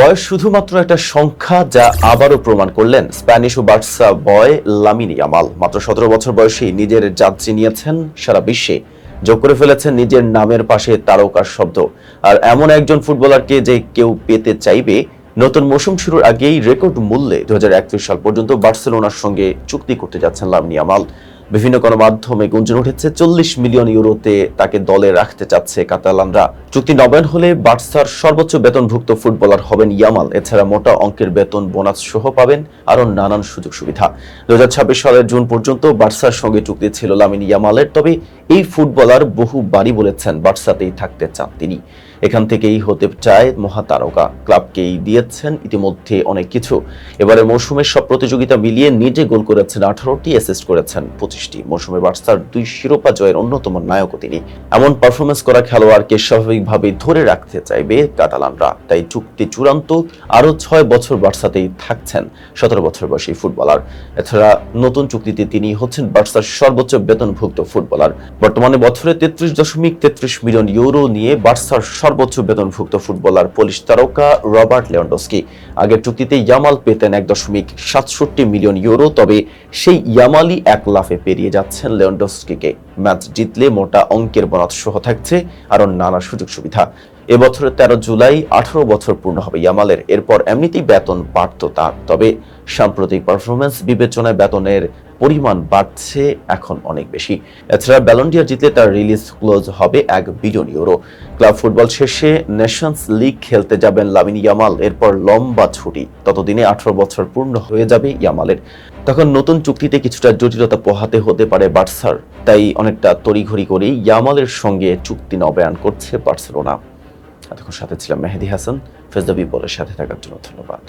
বয়স শুধুমাত্র একটা সংখ্যা যা আবারও প্রমাণ করলেন স্প্যানিশ ও বার্সা বয় লামিনি ইয়ামাল। মাত্র সতেরো বছর বয়সেই নিজের জাত চিনিয়েছেন সারা বিশ্বে। যোগ করে ফেলেছেন নিজের নামের পাশে তারকার শব্দ। আর এমন একজন ফুটবলারকে যে কেউ পেতে চাইবে, নতুন মৌসুম শুরুর আগেই রেকর্ড মূল্যে দু হাজার একত্রিশ সাল পর্যন্ত বার্সেলোনার সঙ্গে চুক্তি করতে যাচ্ছেন লামিনি ইয়ামাল। বিভিন্ন গণমাধ্যমে গুঞ্জন উঠেছে, চল্লিশ মিলিয়ন ইউরোতে তাকে দলে রাখতে চাচ্ছে কাতালানরা। চুক্তি নবায়ন হলে বার্সার সর্বোচ্চ বেতনভুক্ত ফুটবলার হবেন ইয়ামাল। এছাড়া মোটা অঙ্কের বেতন বোনাস সহ পাবেন আরও নানান সুযোগ সুবিধা। দু হাজার ছাব্বিশ সালের জুন পর্যন্ত বার্সার সঙ্গে চুক্তি ছিল লামিন ইয়ামালের, তবে এই ফুটবলার বহুবারই বলেছেন বার্সাতেই থাকতে চান তিনি। এখান থেকেই হতে চায় মহাতারকা। ক্লাবকেই দিয়েছেন ইতিমধ্যে অনেক কিছু। এবারে মৌসুমের সব প্রতিযোগিতা মিলিয়ে নিজে গোল করেছেন আঠারোটি অ্যাসিস্ট করেছেন পঁচিশটি। মৌসুমে বার্সার দুই শিরোপা জয়ের অন্যতম নায়কও তিনি। এমন পারফরমেন্স করা খেলোয়াড়কে স্বাভাবিকভাবে ধরে রাখতে চাইবে কাতালানরা। তাই চুক্তি চূড়ান্ত, আরও ছয় বছর বার্সাতেই থাকছেন সতেরো বছর বয়সী ফুটবলার। এছাড়া নতুন চুক্তিতে তিনি হচ্ছেন বার্সার সর্বোচ্চ বেতনভুক্ত ফুটবলার। বর্তমানে বছরে তেত্রিশ দশমিক তেত্রিশ মিলিয়ন ইউরো নিয়ে বার্সার সর্বোচ্চ বেতনভুক্ত ফুটবলার পোলিশ তারকা রবার্ট লেওয়ান্ডস্কি। আগের চুক্তিতে ইয়ামাল পেতেন এক দশমিক সাতষট্টি মিলিয়ন ইউরো, তবে সেই ইয়ামালই এক লাফে পেরিয়ে যাচ্ছেন লেওয়ান্ডস্কিকে। ম্যাচ জিতলে মোটা অঙ্কের বরাত সহ থাকছে আরও নানা সুযোগ সুবিধা। এবছরের তেরো জুলাই আঠারো বছর পূর্ণ হবে ইয়ামালের। এরপর এমনিতেই বেতন বাড়ত তার, তবে সাম্প্রতিক পারফরমেন্স বিবেচনায় বেতনের পরিমাণ বাড়ছে এখন অনেক বেশি। এছাড়া ব্যালন্ডিয়ার জিতলে তার রিলিজ ক্লোজ হবে এক বিলিয়ন ইউরো ক্লাব ফুটবল শেষে নেশনস লিগ খেলতে যাবেন লামিন ইয়ামাল এরপর লম্বা ছুটি। ততদিনে আঠারো বছর পূর্ণ হয়ে যাবে ইয়ামালের তখন নতুন চুক্তিতে কিছুটা জটিলতা পোহাতে হতে পারে বার্সার। তাই অনেকটা তড়িঘড়ি করেই ইয়ামালের সঙ্গে চুক্তি নবায়ন করছে বার্সেলোনা। এতক্ষণ সাথে ছিলাম মেহেদি হাসান। ফেজদাবি বলের সাথে থাকার জন্য ধন্যবাদ।